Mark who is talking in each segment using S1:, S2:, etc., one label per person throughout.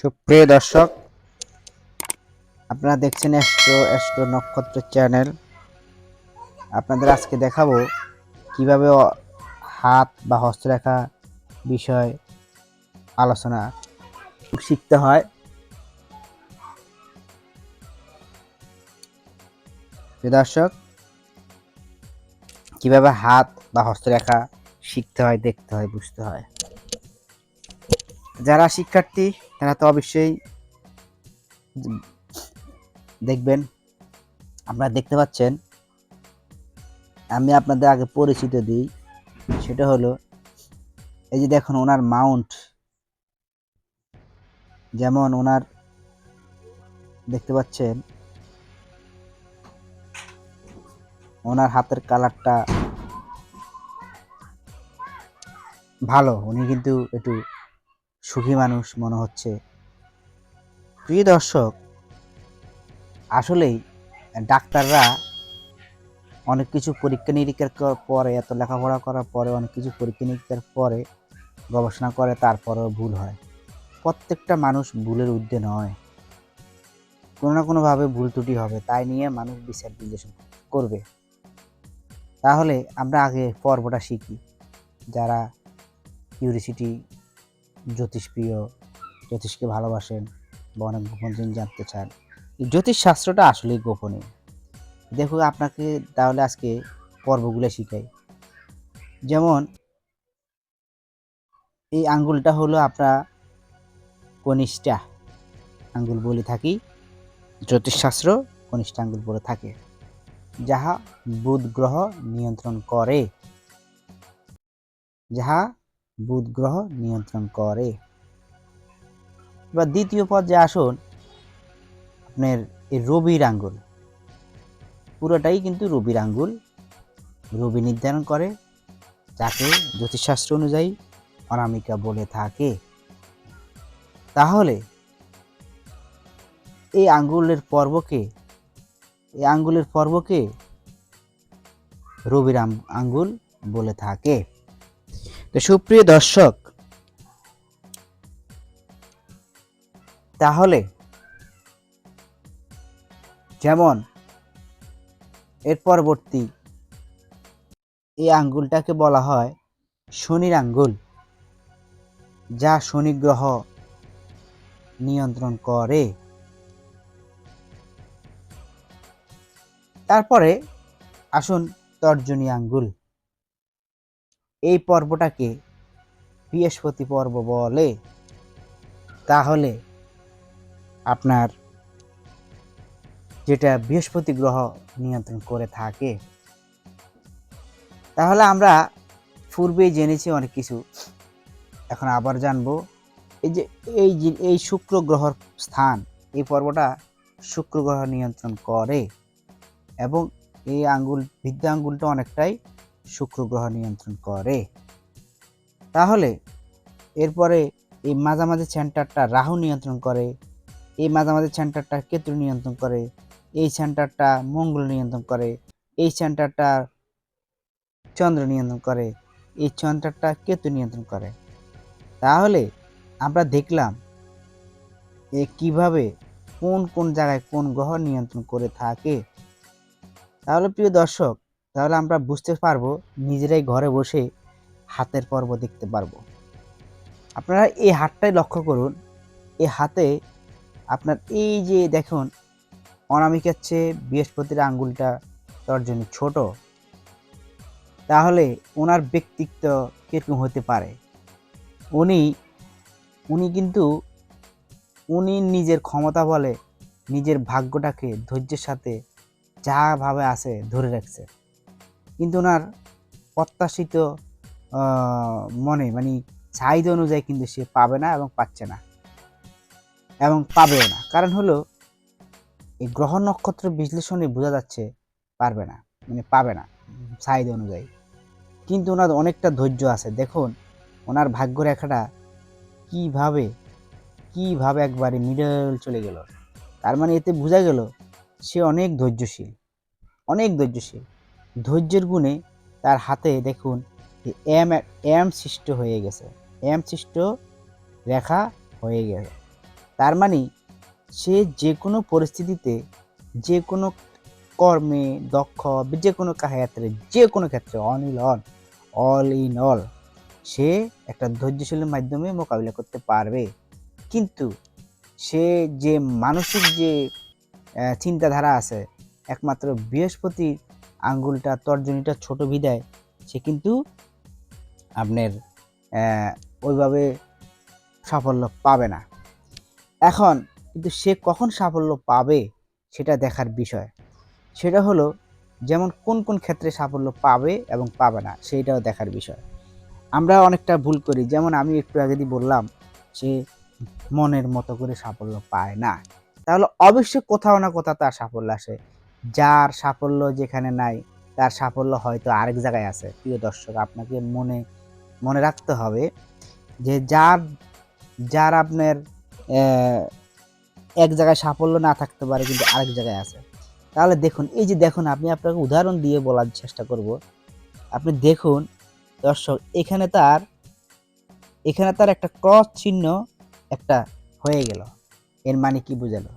S1: সুপ্রিয় দর্শক, আপনারা দেখছেন অ্যাস্ট্রো অ্যাস্ট্রো নক্ষত্র চ্যানেল আপনাদের আজকে দেখাবো কীভাবে হাত বা হস্তরেখা বিষয় আলোচনা শিখতে হয়। প্রিয় দর্শক, কীভাবে হাত বা হস্তরেখা শিখতে হয়, দেখতে হয়, বুঝতে হয়। যারা শিক্ষার্থী, তারা তো অবশ্যই দেখবেন, আপনারা দেখতে পাচ্ছেন। আমি আপনাদের আগে পরিচিত দিই, সেটা হলো, এই যে দেখুন ওনার মাউন্ট। যেমন ওনার দেখতে পাচ্ছেন, ওনার হাতের কালারটা ভালো, উনি কিন্তু একটু সুখী মানুষ মনে হচ্ছে। প্রিয় দর্শক, আসলেই ডাক্তাররা অনেক কিছু পরীক্ষা নিরীক্ষার পরে, এত লেখাপড়া করার পরে, অনেক কিছু পরীক্ষা নিরীক্ষার পরে গবেষণা করে, তারপরেও ভুল হয়। প্রত্যেকটা মানুষ ভুলের ঊর্ধ্বে নয়। কোনো না কোনোভাবে ভুল ত্রুটি হবে, তাই নিয়ে মানুষ বিচার বিশ্লেষণ করবে। তাহলে আমরা আগে পর্বটা শিখি। যারা কিউরিসিটি জ্যোতিষপ্রিয়, জ্যোতিষকে ভালোবাসেন বা অনেক গোপন জিনিস জানতে চান। জ্যোতিষ শাস্ত্রটা আসলেই গোপনীয় দেখো আপনাকে তাহলে আজকে পর্বগুলো শিখাই। যেমন, এই আঙ্গুলটা হলো আপনার কনিষ্ঠা। আঙ্গুল বলে থাকি, জ্যোতিষশাস্ত্র কনিষ্ঠা আঙ্গুল বলে থাকে। যাহা বুধ গ্রহ নিয়ন্ত্রণ করে, যাহা বুধ গ্রহ নিয়ন্ত্রণ করে। এবার দ্বিতীয় পর্যায়ে আসুন আপনার এই রবির আঙ্গুল। পুরোটাই কিন্তু রবির আঙ্গুল। রবি নির্ধারণ করে, যাকে জ্যোতিষশাস্ত্র অনুযায়ী অনামিকা বলে থাকে। তাহলে এই আঙ্গুলের পর্বকে, এই আঙ্গুলের পর্বকে রবির আঙ্গুল বলে থাকে। তো সুপ্রিয় দর্শক, তাহলে যেমন এর পরবর্তী এই আঙ্গুলটাকে বলা হয় শনির আঙ্গুল, যা শনি গ্রহ নিয়ন্ত্রণ করে। তারপরে আসুন তর্জনী আঙ্গুল। এই পর্বটাকে বৃহস্পতি পর্ব বলে। তাহলে আপনার যেটা বৃহস্পতি গ্রহ নিয়ন্ত্রণ করে থাকে, তাহলে আমরা পূর্বেই জেনেছি অনেক কিছু। এখন আবার জানব, এই যে এই এই শুক্র গ্রহর স্থান, এই পর্বটা শুক্র গ্রহ নিয়ন্ত্রণ করে এবং এই আঙ্গুল বিদ্যা আঙ্গুলটা অনেকটাই শুক্র গ্রহ নিয়ন্ত্রণ করে। তাহলে এরপরে এই মাঝামাঝি সেন্টারটা রাহু নিয়ন্ত্রণ করে, এই মাঝামাঝি সেন্টারটা কেতু নিয়ন্ত্রণ করে, এই সেন্টারটা মঙ্গল নিয়ন্ত্রণ করে, এই সেন্টারটা চন্দ্র নিয়ন্ত্রণ করে, এই সেন্টারটা কেতু নিয়ন্ত্রণ করে। তাহলে আমরা দেখলাম এ কীভাবে কোন কোন জায়গায় কোন গ্রহ নিয়ন্ত্রণ করে থাকে। তাহলে প্রিয় দর্শক তাহলে আমরা বুঝতে পারব নিজেরাই ঘরে বসে হাতের পর্ব দেখতে পারব। আপনারা এই হাতটাই লক্ষ্য করুন, এই হাতে আপনার এই যে দেখুন, অনামিকার চেয়ে বৃহস্পতির আঙ্গুলটা তর্জনী ছোট, তাহলে ওনার ব্যক্তিত্ব কীরকম হতে পারে? উনি উনি কিন্তু, উনি নিজের ক্ষমতা বলে নিজের ভাগ্যটাকে ধৈর্যের সাথে যাভাবে আছে ধরে রাখছে। কিন্তু ওনার প্রত্যাশিত মনে মানে চাহিদা অনুযায়ী কিন্তু সে পাবে না এবং পাচ্ছে না। এবং পাবেও না। কারণ হলো, এই গ্রহ নক্ষত্র বিশ্লেষণে বোঝা যাচ্ছে পারবে না মানে পাবে না চাহিদা অনুযায়ী। কিন্তু ওনার অনেকটা ধৈর্য আছে। দেখুন, ওনার ভাগ্যরেখাটা কীভাবে কীভাবে একবারে মিডল চলে গেল। তার মানে এতে বোঝা গেল, সে অনেক ধৈর্যশীল অনেক ধৈর্যশীল। ধৈর্যের গুণে তার হাতে দেখুন এম এম সৃষ্ট হয়ে গেছে। এম সৃষ্ট রেখা হয়ে গেছে। তার মানে সে যে কোনো পরিস্থিতিতে, যে কোনো কর্মে দক্ষ, যে কোনো ক্ষেত্রে, যে কোনো ক্ষেত্রে on in all all in all, সে একটা ধৈর্যশীলের মাধ্যমে মোকাবিলা করতে পারবে। কিন্তু সে যে মানসিক যে চিন্তাধারা আছে, একমাত্র বৃহস্পতির আঙ্গুলটা, তর্জনীটা ছোট বিদায়, সে কিন্তু আপনার ওইভাবে সাফল্য পাবে না। এখন কিন্তু সে কখন সাফল্য পাবে সেটা দেখার বিষয়। সেটা হলো যেমন কোন কোন ক্ষেত্রে সাফল্য পাবে এবং পাবে না, সেইটাও দেখার বিষয়। আমরা অনেকটা ভুল করি, যেমন আমি একটু আগে দিয়ে বললাম সে মনের মতো করে সাফল্য পায় না, তাহলে অবশ্যই কোথাও না কোথাও তার সাফল্য আসে। যার সাফল্য যেখানে নাই, তার সাফল্য হয়তো আরেক জায়গায় আছে। প্রিয় দর্শক, আপনাকে মনে মনে রাখতে হবে যে যার যার আপনার এক জায়গায় সাফল্য না থাকতে পারে, কিন্তু আরেক জায়গায় আছে। তাহলে দেখুন, এই যে দেখুন, আমি আপনাকে উদাহরণ দিয়ে বলার চেষ্টা করব। আপনি দেখুন, দর্শক, এখানে তার এখানে তার একটা ক্রস চিহ্ন একটা হয়ে গেল। এর মানে কি বোঝালো?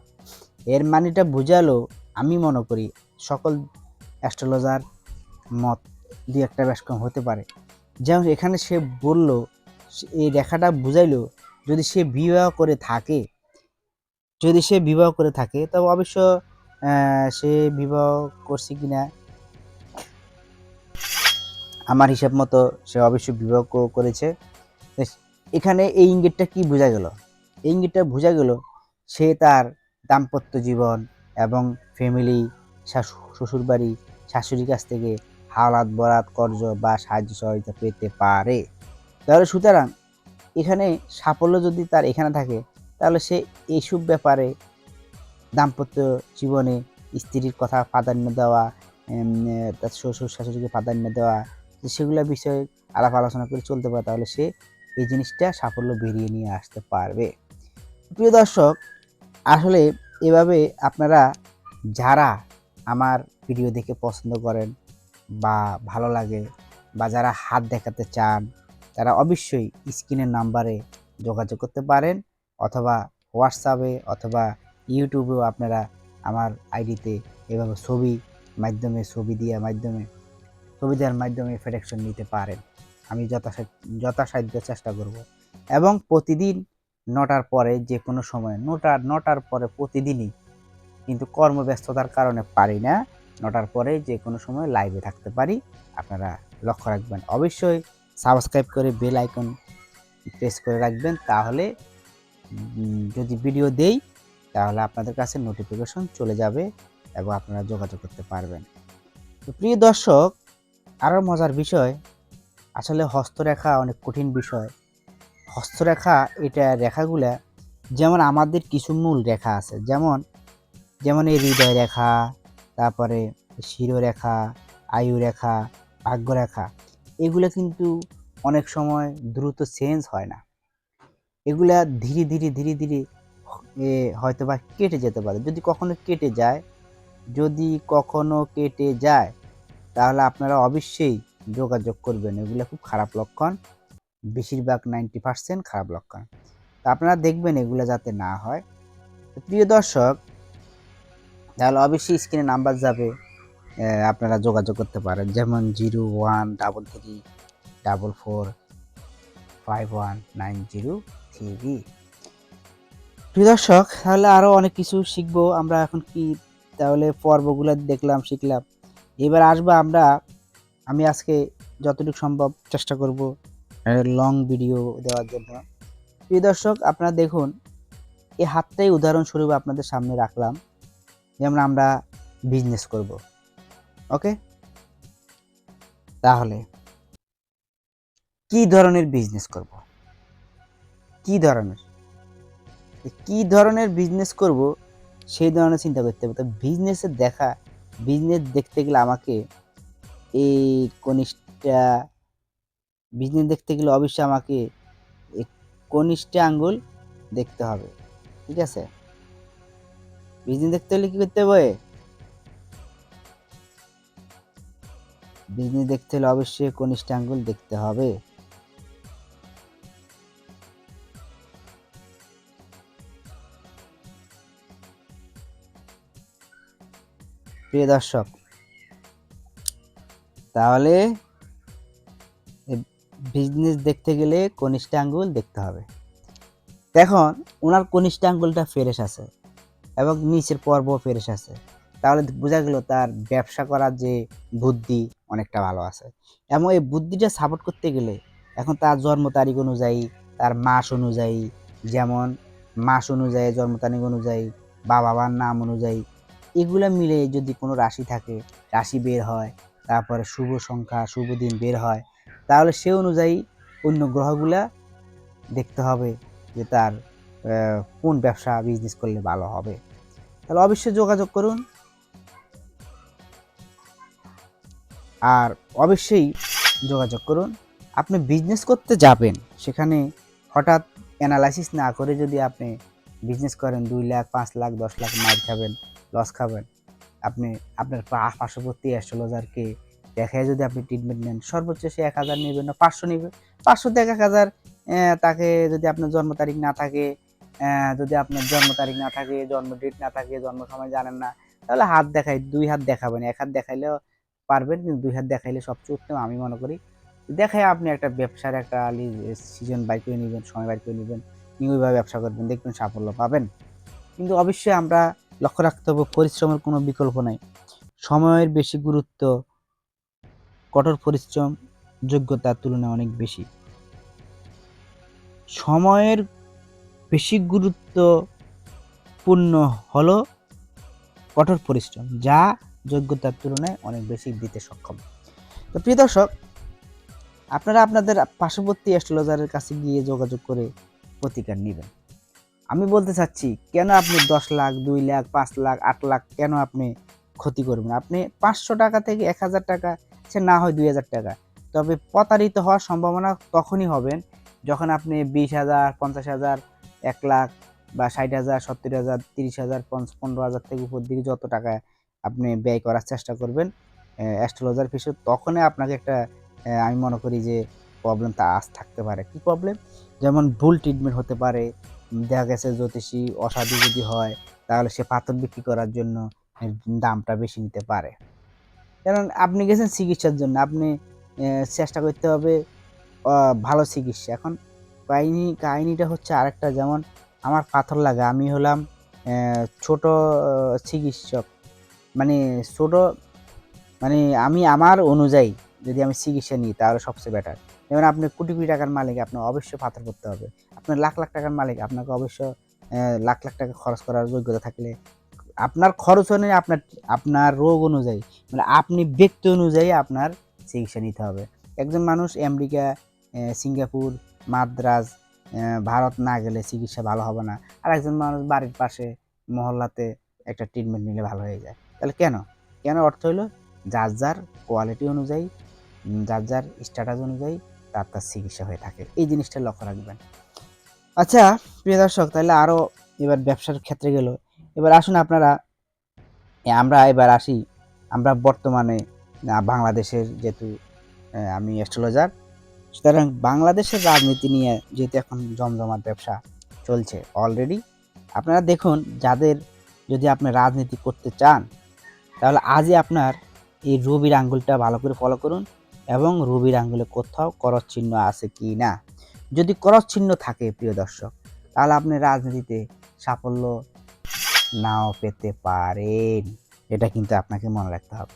S1: এর মানেটা বোঝালো আমি মনে করি সকল অ্যাস্ট্রোলজার মত দিয়ে একটা বেশ কম হতে পারে। যেমন এখানে সে বলল এই রেখাটা বুঝাইলো, যদি সে বিবাহ করে থাকে, যদি সে বিবাহ করে থাকে, তবে অবশ্য সে বিবাহ করছে কিনা, আমার হিসাব মতো সে অবশ্যই বিবাহ করেছে। এখানে এই ইঙ্গিতটা কি বোঝা গেল? এই ইঙ্গিতটা বোঝা গেল, সে তার দাম্পত্য জীবন এবং ফ্যামিলি শ্বশুর বাড়ি শাশুড়ির কাছ থেকে হালাত, বরাত, কর্জ বা সাহায্য সহায়তা পেতে পারে। তাহলে সুতরাং এখানে সাফল্য যদি তার এখানে থাকে, তাহলে সে এইসব ব্যাপারে দাম্পত্য জীবনে স্ত্রীর কথা প্রাধান্য দেওয়া তার শ্বশুর, শাশুড়িকে প্রাধান্য দেওয়া, সেগুলো বিষয়ে আলাপ আলোচনা করে চলতে পারে, তাহলে সে এই জিনিসটা সাফল্য বেরিয়ে নিয়ে আসতে পারবে। প্রিয় দর্শক, আসলে এভাবে আপনারা যারা আমার ভিডিও দেখে পছন্দ করেন বা ভালো লাগে বা যারা হাত দেখাতে চান, তারা অবশ্যই স্ক্রিনের নাম্বারে যোগাযোগ করতে পারেন অথবা হোয়াটসঅ্যাপে অথবা ইউটিউবেও আপনারা আমার আইডিতে এভাবে ছবি মাধ্যমে, ছবি দেওয়ার মাধ্যমে, ছবি দেওয়ার মাধ্যমে ফেডেকশন নিতে পারেন। আমি যথাসাধ্য চেষ্টা করব। এবং প্রতিদিন নটার পরে যে কোনো সময় নটার নটার পরে প্রতিদিনই কিন্তু কর্মব্যস্ততার কারণে পারি না। নটার পরে যে কোনো সময় লাইভে থাকতে পারি। আপনারা লক্ষ্য রাখবেন। অবশ্যই সাবস্ক্রাইব করে বেল আইকন প্রেস করে রাখবেন। তাহলে যদি ভিডিও দেই, তাহলে আপনাদের কাছে নোটিফিকেশন চলে যাবে এবং আপনারা যোগাযোগ করতে পারবেন। তো প্রিয় দর্শক আরও মজার বিষয়, আসলে হস্তরেখা অনেক কঠিন বিষয়। হস্তরেখা, এটা রেখাগুলা, যেমন আমাদের কিছু মূল রেখা আছে। যেমন যেমন এই হৃদয় রেখা, তারপরে শিরোরেখা আয়ু রেখা ভাগ্যরেখা এগুলো কিন্তু অনেক সময় দ্রুত চেঞ্জ হয় না। এগুলা ধীরে ধীরে ধীরে ধীরে হয়তো বা কেটে যেতে পারে। যদি কখনো কেটে যায়, যদি কখনো কেটে যায়, তাহলে আপনারা অবশ্যই যোগাযোগ করবেন। এগুলো খুব খারাপ লক্ষণ। বেশিরভাগ নাইনটি পার্সেন্ট খারাপ লক্ষণ। তো আপনারা দেখবেন এগুলো যাতে না হয়। প্রিয় দর্শক তাহলে অবশ্যই স্ক্রিনে নাম্বার যাবে আপনারা যোগাযোগ করতে পারেন। যেমন zero one double three double four five one nine zero three. প্রিয় দর্শক, তাহলে আরও অনেক কিছু শিখব আমরা এখন কি, তাহলে পর্বগুলো দেখলাম, শিখলাম। এবার আসব আমরা, আমি আজকে যতটুকু সম্ভব চেষ্টা করব লং ভিডিও দেওয়ার জন্য। প্রিয় দর্শক, আপনারা দেখুন এই হাতটাই উদাহরণস্বরূপ আপনাদের সামনে রাখলাম। যেমন আমরা বিজনেস করব। ওকে তাহলে কি ধরনের বিজনেস করব? কি ধরনের? কি ধরনের বিজনেস করব? সেই ধরনের চিন্তা করতে হবে। তো বিজনেসের দেখা বিজনেস দেখতে গেলে আমাকে এই কনিষ্ঠা বিজনেস দেখতে গেলে অবশ্যই আমাকে কনিষ্ঠা আঙ্গুল দেখতে হবে। ঠিক আছে? বিজনেস দেখতে হলে কি করতে হবে? বিজনেস দেখতে হলে অবশ্যই কনিষ্ঠ আঙ্গুল দেখতে হবে। প্রিয় দর্শক, তাহলে বিজনেস দেখতে গেলে কনিষ্ঠ আঙ্গুল দেখতে হবে। এখন ওনার কনিষ্ঠ আঙ্গুলটা ফ্রেশ আছে। এবং নিচের পর্ব ফেরেস আছে। তাহলে বোঝা গেল তার ব্যবসা করার যে বুদ্ধি অনেকটা ভালো আছে। এবং এই বুদ্ধিটা সাপোর্ট করতে গেলে এখন তার জন্ম তারিখ অনুযায়ী, তার মাস অনুযায়ী, যেমন মাস অনুযায়ী, জন্ম তারিখ অনুযায়ী বা বাবার নাম অনুযায়ী, এগুলো মিলে যদি কোনো রাশি থাকে, রাশি বের হয়, তারপরে শুভ সংখ্যা, শুভ দিন বের হয়, তাহলে সে অনুযায়ী অন্য গ্রহগুলা দেখতে হবে যে তার কোন ব্যবসা বিজনেস করলে ভালো হবে। তাহলে অবশ্যই যোগাযোগ করুন। আর অবশ্যই যোগাযোগ করুন। আপনি বিজনেস করতে যাবেন, সেখানে হঠাৎ অ্যানালাইসিস না করে যদি আপনি বিজনেস করেন, দুই লাখ, পাঁচ লাখ, দশ লাখ মার খাবেন লস খাবেন, আপনি আপনার পার্শ্ববর্তী অ্যাস্ট্রোলজারকে দেখায় যদি আপনি ট্রিটমেন্ট নেন, সর্বোচ্চ সে এক হাজার নেবে না, পাঁচশো নেবে। পাঁচশো থেকে এক হাজার তাকে যদি আপনার জন্ম তারিখ না থাকে যদি আপনার জন্ম তারিখ না থাকে, জন্ম ডেট না থাকে, জন্ম সময় জানেন না, তাহলে হাত দেখাই, দুই হাত দেখাবেন। এক হাত দেখাইলেও পারবেন, কিন্তু দুই হাত দেখাইলে সবচেয়ে উত্তম আমি মনে করি দেখায় আপনি একটা ব্যবসার একটা সিজন বাইর করে নেবেন, সময় বাইর করে নেবেন, নিয়ে ওইভাবে ব্যবসা করবেন, দেখবেন সাফল্য পাবেন। কিন্তু অবশ্যই আমরা লক্ষ্য রাখতে হবে, পরিশ্রমের কোনো বিকল্প নাই। সময়ের বেশি গুরুত্ব, কঠোর পরিশ্রম, যোগ্যতার তুলনায় অনেক বেশি। সময়ের বেশি গুরুত্বপূর্ণ হলো কঠোর পরিশ্রম, যা যোগ্যতার তুলনায় অনেক বেশি দিতে সক্ষম। তো প্রিয় দর্শক, আপনারা আপনাদের পার্শ্ববর্তী অ্যাস্ট্রোলজারের কাছে গিয়ে যোগাযোগ করে প্রতিকার নেবেন। আমি বলতে চাচ্ছি, কেন আপনি দশ লাখ, দুই লাখ, পাঁচ লাখ, আট লাখ, কেন আপনি ক্ষতি করবেন? আপনি পাঁচশো টাকা থেকে এক হাজার টাকা, সে না হয় দুই হাজার টাকা। তবে প্রতারিত হওয়ার সম্ভাবনা তখনই হবেন যখন আপনি বিশ হাজার, পঞ্চাশ হাজার এক লাখ বা ষাট হাজার, সত্তর হাজার, তিরিশ হাজার পনেরো হাজার থেকে উপর দিকে যত টাকা আপনি ব্যয় করার চেষ্টা করবেন অ্যাস্ট্রোলজার ফিসে তখনই আপনাকে একটা আমি মনে করি যে প্রবলেম তা আজ থাকতে পারে। কি প্রবলেম যেমন ভুল ট্রিটমেন্ট হতে পারে, দেখা গেছে জ্যোতিষী অসাধু যদি হয়, তাহলে সে পাথর বিক্রি করার জন্য দামটা বেশি নিতে পারে। কারণ আপনি গেছেন চিকিৎসার জন্য, আপনি চেষ্টা করতে হবে ভালো চিকিৎসা। এখন কাহিনি কাহিনিটা হচ্ছে আরেকটা। যেমন আমার পাথর লাগে, আমি হলাম ছোট চিকিৎসক। মানে ছোট মানে আমি আমার অনুযায়ী যদি আমি চিকিৎসা নিই, তাহলে সবচেয়ে বেটার যেমন আপনি কোটি কোটি টাকার মালিক আপনার অবশ্যই পাথর করতে হবে। আপনার লাখ লাখ টাকার মালিক, আপনাকে অবশ্য লাখ লাখ টাকা খরচ করার যোগ্যতা থাকলে, আপনার খরচ অনুযায়ী আপনার আপনার রোগ অনুযায়ী মানে আপনি ব্যক্তি অনুযায়ী আপনার চিকিৎসা নিতে হবে। একজন মানুষ আমেরিকা সিঙ্গাপুর মাদ্রাজ ভারত না গেলে চিকিৎসা ভালো হবে না। আর একজন মানুষ বাড়ির পাশে মহল্লাতে একটা ট্রিটমেন্ট নিলে ভালো হয়ে যায়। তাহলে কেন? কেন অর্থ হলো যার যার কোয়ালিটি অনুযায়ী যার যার স্ট্যাটাস অনুযায়ী তার তার চিকিৎসা হয়ে থাকে। এই জিনিসটা লক্ষ্য রাখবেন। আচ্ছা প্রিয় দর্শক, তাহলে আরও এবার ব্যবসার ক্ষেত্রে গেল। এবার আসুন আপনারা আমরা এবার আসি। আমরা বর্তমানে বাংলাদেশের যেহেতু আমি অ্যাস্ট্রোলজার সুতরাং বাংলাদেশের রাজনীতি নিয়ে যেহেতু এখন জমজমাট ব্যবসা চলছে অলরেডি আপনারা দেখুন যাদের যদি আপনি রাজনীতি করতে চান, তাহলে আজই আপনার এই রবির আঙ্গুলটা ভালো করে ফলো করুন এবং রবির আঙ্গুলে কোথাও করস চিহ্ন আছে কি না। যদি করস চিহ্ন থাকে, প্রিয় দর্শক, তাহলে আপনি রাজনীতিতে সাফল্য নাও পেতে পারেন। এটা কিন্তু আপনাকে মনে রাখতে হবে।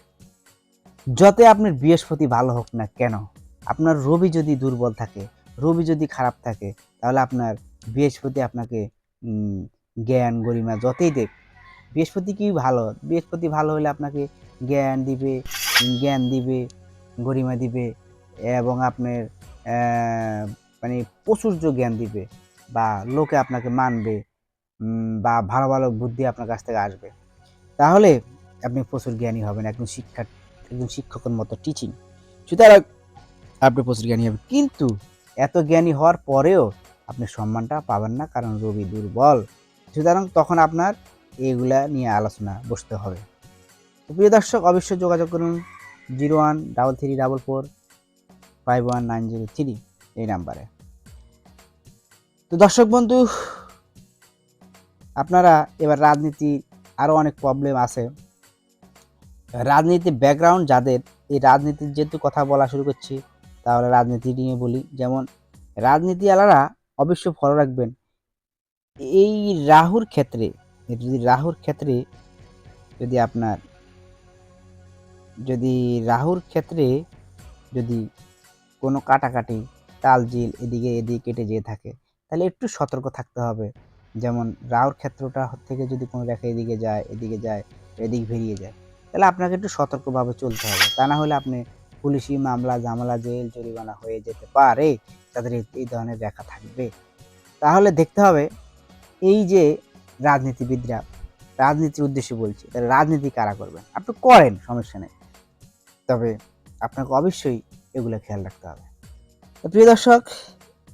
S1: যতই আপনার বৃহস্পতি ভালো হোক না কেন আপনার রবি যদি দুর্বল থাকে, রবি যদি খারাপ থাকে, তাহলে আপনার বৃহস্পতি আপনাকে জ্ঞান, গরিমা যতই দেখ, বৃহস্পতি কি ভালো? বৃহস্পতি ভালো হলে আপনাকে জ্ঞান দিবে জ্ঞান দিবে, গরিমা দিবে এবং আপনার মানে প্রচুর্য জ্ঞান দিবে বা লোকে আপনাকে মানবে বা ভালো ভালো বুদ্ধি আপনার কাছ থেকে আসবে। তাহলে আপনি প্রচুর জ্ঞানী হবেন, একজন শিক্ষা একজন শিক্ষকের মতো টিচিং সুতরাং আপনি প্রচুর জ্ঞানী হবেন। কিন্তু এত জ্ঞানী হওয়ার পরেও আপনি সম্মানটা পাবেন না, কারণ রবি দুর্বল। সুতরাং তখন আপনার এগুলা নিয়ে আলোচনা বসতে হবে। প্রিয় দর্শক, অবশ্যই যোগাযোগ করুন zero one, double three, double four, five one nine zero three এই নাম্বারে। তো দর্শক বন্ধু, আপনারা এবার রাজনীতি আরও অনেক প্রবলেম আছে। রাজনীতি ব্যাকগ্রাউন্ড যাদের, এই রাজনীতির যেহেতু কথা বলা শুরু করছি তাহলে রাজনীতি নিয়ে বলি। যেমন রাজনীতি আলারা অবশ্য ফলো রাখবেন। এই রাহুর ক্ষেত্রে, যদি রাহুর ক্ষেত্রে যদি আপনার, যদি রাহুর ক্ষেত্রে যদি কোনো কাটাকাটি, তালজিল এদিকে এদিকে কেটে যেয়ে থাকে, তাহলে একটু সতর্ক থাকতে হবে। যেমন রাহুর ক্ষেত্রটা থেকে যদি কোনো রেখা এদিকে যায় এদিকে যায়, এদিক বেরিয়ে যায়, তাহলে আপনাকে একটু সতর্কভাবে চলতে হবে। তা না হলে আপনি পুলিশি মামলা জামালা জেল, জরিমানা হয়ে যেতে পারে। তাদের এই- ধরনের রেখা থাকবে। তাহলে দেখতে হবে, এই যে রাজনীতিবিদরা, রাজনীতির উদ্দেশ্যে বলছি, তাহলে রাজনীতি কারা করবেন? আপনি করেন, সমস্যা নেই। তবে আপনাকে অবশ্যই এগুলো খেয়াল রাখতে হবে। প্রিয় দর্শক,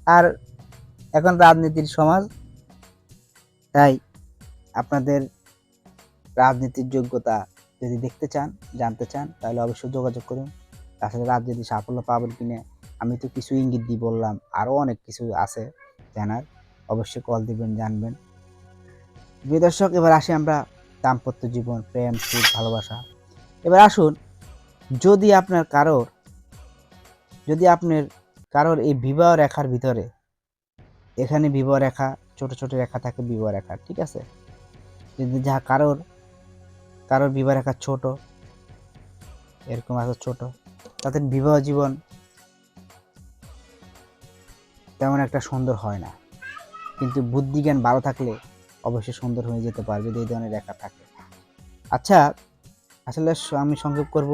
S1: আর এখন রাজনীতির সমাজ, তাই আপনাদের রাজনীতির যোগ্যতা যদি দেখতে চান, জানতে চান, তাহলে অবশ্যই যোগাযোগ করুন। আসলে যদি সাফল্য পাবেন কিনা, আমি তো কিছু ইঙ্গিত দিয়ে বললাম আরও অনেক কিছু আছে জানার। অবশ্যই কল দিবেন, জানবেন। প্রিয় দর্শক, এবার আসি আমরা দাম্পত্য জীবন, প্রেম, সুখ, ভালোবাসা। এবার আসুন, যদি আপনার কারোর, যদি আপনার কারোর এই বিবাহ রেখার ভিতরে, এখানে বিবাহ রেখা, ছোট ছোট রেখা থাকে বিবাহ রেখা, ঠিক আছে? যদি যা কারোর কারোর বিবাহ রেখা ছোট, এরকম আছে ছোট তাদের বিবাহ জীবন তেমন একটা সুন্দর হয় না। কিন্তু বুদ্ধিজ্ঞান ভালো থাকলে অবশ্যই সুন্দর হয়ে যেতে পারে যদি এই ধরনের রেখা থাকে। আচ্ছা আসলে আমি সংক্ষেপ করব।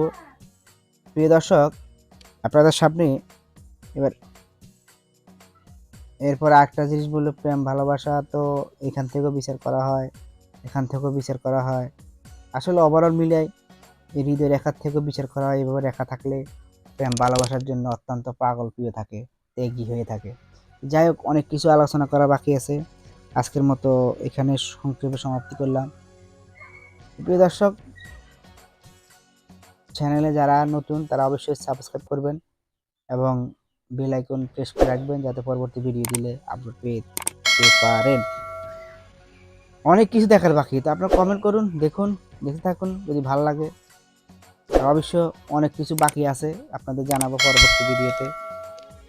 S1: প্রিয় দর্শক, আপনাদের সামনে এবার এরপর একটা জিনিস বলল, প্রেম, ভালোবাসা তো এখান থেকেও বিচার করা হয়, এখান থেকেও বিচার করা হয়। আসলে ওভারঅল মিলাই এই হৃদয় রেখার থেকেও বিচার করা হয়। এভাবে রেখা থাকলে প্রেম ভালোবাসার জন্য অত্যন্ত পাগল প্রিয় থাকে এগি হয়ে থাকে। যাই হোক, অনেক কিছু আলোচনা করা বাকি আছে। আজকের মতো এখানে সংক্ষেপে সমাপ্তি করলাম। প্রিয় দর্শক চ্যানেলে যারা নতুন, তারা অবশ্যই সাবস্ক্রাইব করবেন এবং বেল আইকন প্রেস করে রাখবেন যাতে পরবর্তী ভিডিও দিলে আপলোড পেতে পারেন। অনেক কিছু দেখার বাকি, তো আপনারা কমেন্ট করুন, দেখুন, দেখে থাকুন। যদি ভালো লাগে আর অবশ্য অনেক কিছু বাকি আছে। আপনাদের জানাব পরবর্তী ভিডিওতে।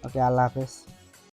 S1: ওকে আল্লাহ হাফেজ।